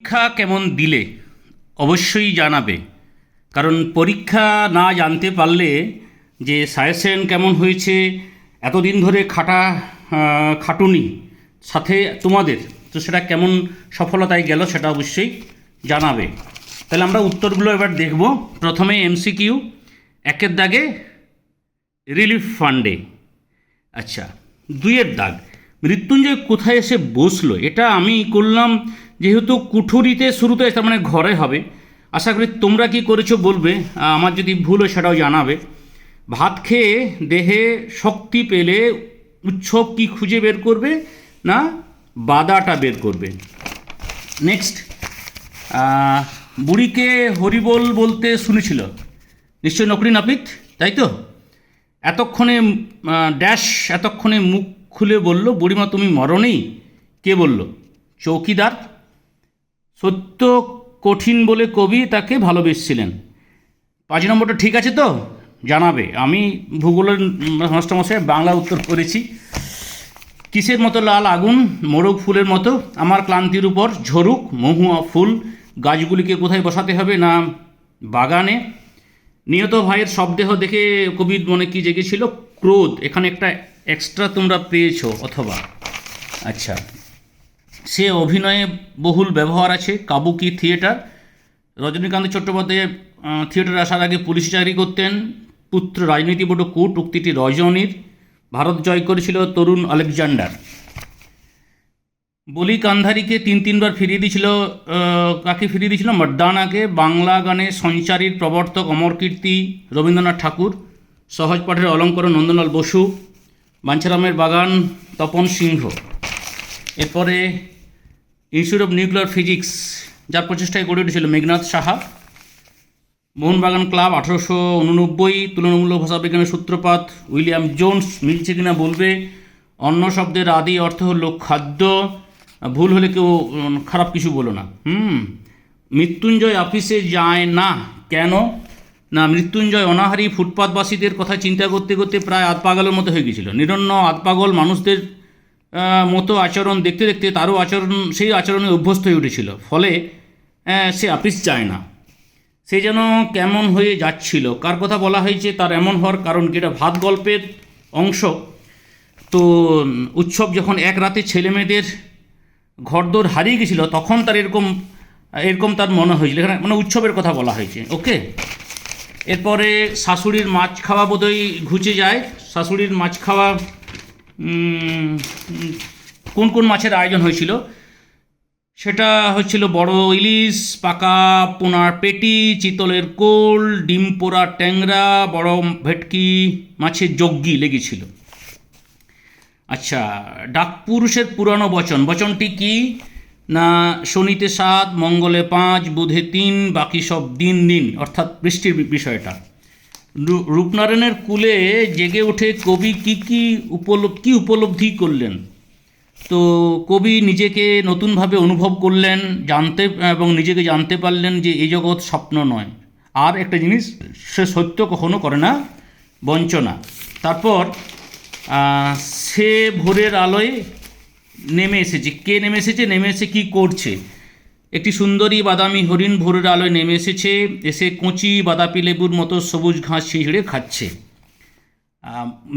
পরীক্ষা কেমন দিলে? অবশ্যই জানাবে। কারণ পরীক্ষা না জানতে পারলে যে সাজেশন কেমন হয়েছে, এতদিন ধরে খাটা খাটুনি সাথে তোমাদের, তো সেটা কেমন সফলতায় গেল সেটা অবশ্যই জানাবে। তাহলে আমরা উত্তরগুলো এবার দেখব। প্রথমে এমসিকিউ, একের দাগে রিলিফ ফান্ডে। আচ্ছা দুইয়ের দাগ, মৃত্যুঞ্জয় কোথায় এসে বসল? এটা আমি করলাম যেহেতু কুঠুরিতে শুরুতে তার মানে ঘরে হবে, আশা করি তোমরা কি করেছ বলবে আমার যদি ভুল হয় সেটাও জানাবে। ভাত খেয়ে দেহে শক্তি পেলে উৎসব কি খুঁজে বের করবে না বাদাটা বের করবে? নেক্সট বুড়িকে হরিবোল বলতে শুনেছিল। নিশ্চয় নকরি নাপিত, তাই তো? এতক্ষণে ড্যাশ, এতক্ষণে মুখ খুলে বলল, বুড়িমা, তুমি মরণেই কে বলল? চৌকিদার? সত্য কঠিন বলে কবি তাকে ভালোবেসেছিলেন। পাঁচ নম্বরটা ঠিক আছে তো? জানাবে। আমি ভূগোলের মাস্টারমশাই বাংলা উত্তর করেছি। কিসের মতো লাল আগুন? মোরগ ফুলের মতো। আমার ক্লান্তির উপর ঝরুক মহুয়া ফুল। গাছগুলিকে কোথায় বসাতে হবে না বাগানে? নিহত ভাইয়ের শবদেহ দেখে কবির মনে কি জেগেছিল? ক্রোধ। এখানে একটা এক্সট্রা তোমরা পেয়েছ, অথবা। আচ্ছা। সে অভিনয়ে বহুল ব্যবহার আছে, কাবুকি থিয়েটার। রজনীকান্ত চট্টোপাধ্যায় থিয়েটারে আসার আগে পুলিশ চাকরি করতেন। পুত্র রাজনীতি রাজনীতিবট কূট, উক্তিটি রজনীর। ভারত জয় করেছিল তরুণ আলেকজান্ডার। বলি কান্ধারিকে তিন তিনবার ফিরিয়ে দিয়েছিল কাকে ফিরিয়ে দিয়েছিল? মর্দানাকে বাংলা গানে সঞ্চারীর প্রবর্তক অমরকীর্তি রবীন্দ্রনাথ ঠাকুর। সহজ পাঠের অলঙ্করণ নন্দলাল বসু। বাঞ্ছারামের বাগান তপন সিংহ। এরপরে ইনস্টিটিউট অফ নিউক্লিয়ার ফিজিক্স যার প্রচেষ্টায় গড়ে উঠেছিল মেঘনাথ সাহা। মোহনবাগান ক্লাব আঠারোশো উননব্বই তুলনামূলক ভাষাবিজ্ঞানের সূত্রপাত উইলিয়াম জোনস মিলছে কিনা বলবে? অন্য শব্দের আদি অর্থ হলো খাদ্য। ভুল হলে কেউ খারাপ কিছু বলো না। হুম। মৃত্যুঞ্জয় অফিসে যায় না কেন? না, মৃত্যুঞ্জয় অনাহারি ফুটপাতবাসীদের কথা চিন্তা করতে করতে প্রায় আতপাগলের মতো হয়ে গেছিল নিরন্ন আতপাগল মানুষদের মতো আচরণ দেখতে দেখতে তারও আচরণ, সেই আচরণে অভ্যস্ত হয়ে উঠেছিল। ফলে সে আপিস চায় না। সে যেন কেমন হয়ে যাচ্ছিল। কার কথা বলা হয়েছে তার এমন হওয়ার কারণ কি? এটা ভাত গল্পের অংশ। তো, উৎসব যখন এক রাতে ছেলে মেয়েদের ঘরদোর হারিয়ে গেছিল, তখন তার এরকম এরকম তার মনে হয়েছিল। এখানে মানে উৎসবের কথা বলা হয়েছে। ওকে? এরপরে শাশুড়ির মাছ খাওয়া বোধহয় ঘুচে যায়। শাশুড়ির মাছ খাওয়া কোন কোন মাছের আয়োজন হয়েছিল? সেটা হচ্ছিল বড় ইলিশ, পাকা পোনার পেটি, চিতলের কোল, ডিম পোড়া ট্যাংরা, বড় ভেটকি, মাছের যজ্ঞি লেগেছিল। আচ্ছা ডাকপুরুষের পুরানো বচন। বচনটি কি? না, শনিতে সাত, মঙ্গলে পাঁচ, বুধে তিন, বাকি সব দিন দিন, অর্থাৎ বৃষ্টির বিষয়টা। রূপনারায়ণের কুলে জেগে ওঠে কবি কি কি উপলব কী উপলব্ধি করলেন? তো কবি নিজেকে নতুনভাবে অনুভব করলেন, জানতে এবং নিজেকে জানতে পারলেন যে এই জগৎ স্বপ্ন নয়। আর একটা জিনিস, সে সত্য কখনো করে না, বঞ্চনা। তারপর সে ভোরের আলোয় নেমে এসেছে। কে নেমে এসেছে? নেমে এসে কী করছে? একটি সুন্দরী বাদামি হরিণ ভোরের আলোয় নেমে এসেছে। এসে কচি বাদাপি লেবুর মতো সবুজ ঘাস ছিঁড়ে খাচ্ছে।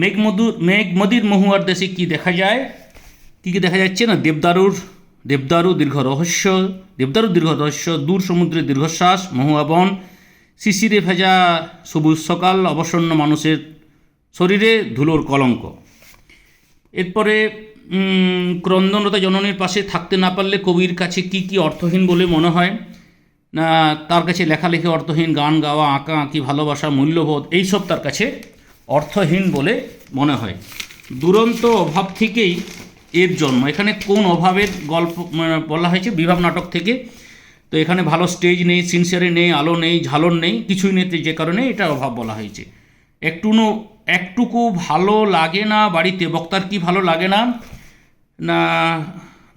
মেঘমধুর মেঘমদির মহুয়ার দেশে কি দেখা যায়? কী কী দেখা যাচ্ছে না? দেবদারুর, দেবদারু দীর্ঘ রহস্য, দেবদারু দীর্ঘ রহস্য, দূর সমুদ্রের দীর্ঘশ্বাস, মহুয়া বন, শিশিরে ভেজা সবুজ সকাল, অবসন্ন মানুষের শরীরে ধুলোর কলঙ্ক। এরপরে ক্রন্দনরতা জননীর পাশে থাকতে না পারলে কবির কাছে কি কি অর্থহীন বলে মনে হয়? না, তার কাছে লেখালেখি অর্থহীন, গান গাওয়া, আঁকা, আঁকি, ভালোবাসা, মূল্যবোধ এইসব তার কাছে অর্থহীন বলে মনে হয়। দুরন্ত অভাব থেকেই এর জন্ম। এখানে কোন অভাবের গল্প মানে বলা হয়েছে, বিভাব নাটক থেকে। তো এখানে ভালো স্টেজ নেই সিনসিয়ারি নেই, আলো নেই ঝালর নেই, কিছুই নেই, যে কারণে এটা অভাব বলা হয়েছে। একটুনো, একটুকু ভালো লাগে না বাড়িতে, বক্তার কি ভালো লাগে না? না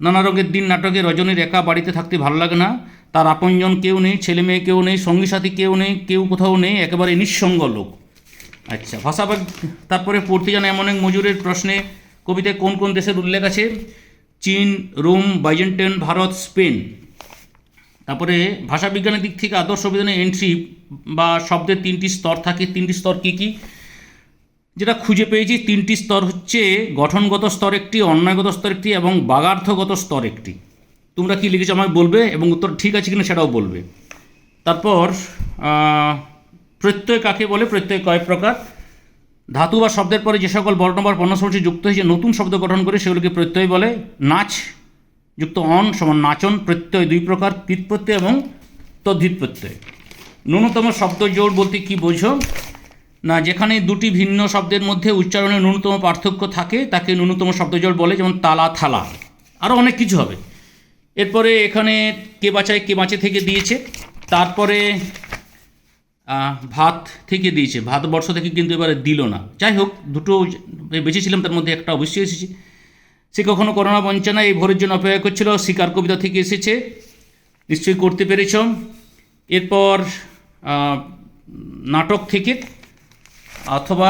নানা রঙের দিন নাটকে রজনীর একা বাড়িতে থাকতে ভালো লাগে না। তার আপনজন কেউ নেই, ছেলে মেয়ে কেউ নেই, সঙ্গী সাথী কেউ নেই, কেউ কোথাও নেই, একেবারে নিঃসঙ্গ লোক। আচ্ছা ভাষাবাগ তারপরে পড়তে জানা এমন এক মজুরের প্রশ্নে কবিতায় কোন কোন দেশের উল্লেখ আছে? চীন, রোম, বাইজেন্টাইন, ভারত, স্পেন। তারপরে ভাষাবিজ্ঞানের দিক থেকে আদর্শ অভিধানের এন্ট্রি বা শব্দের তিনটি স্তর থাকে। তিনটি স্তর কী কী? যেটা খুঁজে পেয়েছি, তিনটি স্তর হচ্ছে গঠনগত স্তর একটি, অন্যায়গত স্তর একটি এবং বাগার্থগত স্তর একটি। তোমরা কি লিখেছো আমায় বলবে এবং উত্তর ঠিক আছে কিনা সেটাও বলবে। তারপর প্রত্যয় কাকে বলে? প্রত্যয় কয় প্রকার? ধাতু বা শব্দের পরে যে সকল বর্ণ বা পণ্যসমষ্টি যুক্ত হয়েছে, নতুন শব্দ গঠন করে সেগুলোকে প্রত্যয় বলে। নাচ, যুক্ত অন সমান নাচন, প্রত্যয় দুই প্রকার কৃত প্রত্যয় এবং তদ্ধিত প্রত্যয়। ন্যূনতম শব্দ জোড় বলতে কি বোঝো? না, যেখানে দুটি ভিন্ন শব্দের মধ্যে উচ্চারণের ন্যূনতম পার্থক্য থাকে, তাকে ন্যূনতম শব্দজল বলে, যেমন তালা থালা। আরও অনেক কিছু হবে। এরপরে এখানে কে বাঁচায়, কে বাঁচে থেকে দিয়েছে। তারপরে ভাত থেকে দিয়েছে। ভারতবর্ষ থেকে কিন্তু এবারে দিল না। যাই হোক, দুটো বেঁচেছিলাম তার মধ্যে একটা অবশ্যই এসেছে। সে কখনো করোনা বঞ্চনা, এই ভোরের জন্য অপেক্ষা করছিল, শিকার কবিতা থেকে এসেছে। নিশ্চয়ই করতে পেরেছ। এরপর নাটক থেকে অথবা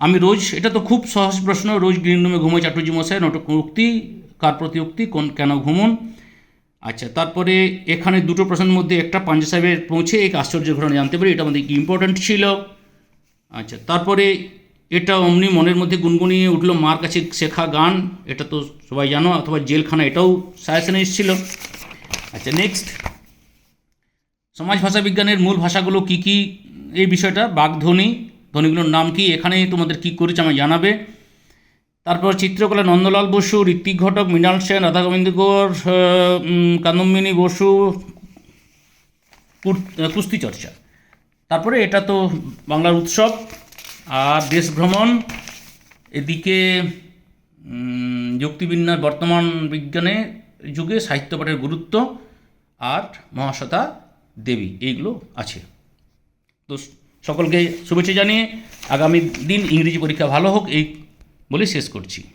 আমি রোজ, এটা তো খুব সহজ প্রশ্ন, রোজ গ্রিন রুমে ঘুমোয় চাটুর্জি মশাই নটক উক্তি, কার প্রতি উক্তি, কোন, কেন ঘুমন? আচ্ছা তারপরে এখানে দুটো প্রশ্নের মধ্যে একটা পাঞ্জা সাহেবের পৌঁছে এক আশ্চর্য ঘটনা জানতে পারি, এটা আমাদের ইম্পর্ট্যান্ট ছিল? আচ্ছা তারপরে এটা অমনি মনের মধ্যে গুনগুনিয়ে উঠল মার কাছে শেখা গান, এটা তো সবাই জানো, অথবা জেলখানা, এটাও সাজেশনে এসেছিল। আচ্ছা নেক্সট সমাজ ভাষা বিজ্ঞানের মূল ভাষাগুলো কি কি? এই বিষয়টা বাগধ্বনি ধ্বনিগুলোর নাম কি? এখানে তোমাদের কি করেছে আমায় জানাবে। তারপর চিত্রকলা নন্দলাল বসু, ঋত্বিক ঘটক, মৃণাল সেন রাধা গোবিন্দ গোবিন্দকর কাদম্বিনী বসু কুর- কুস্তি চর্চা। তারপরে এটা তো বাংলার উৎসব আর দেশ ভ্রমণ। এদিকে যুক্তিবিন্যাস বর্তমান বিজ্ঞানে যুগে সাহিত্য পাঠের গুরুত্ব আর মহাশ্বেতা, দেবী, এইগুলো আছে। তো সকলকে শুভেচ্ছা জানিয়ে আগামী দিন ইংরেজি পরীক্ষা ভালো হোক এই বলে শেষ করছি।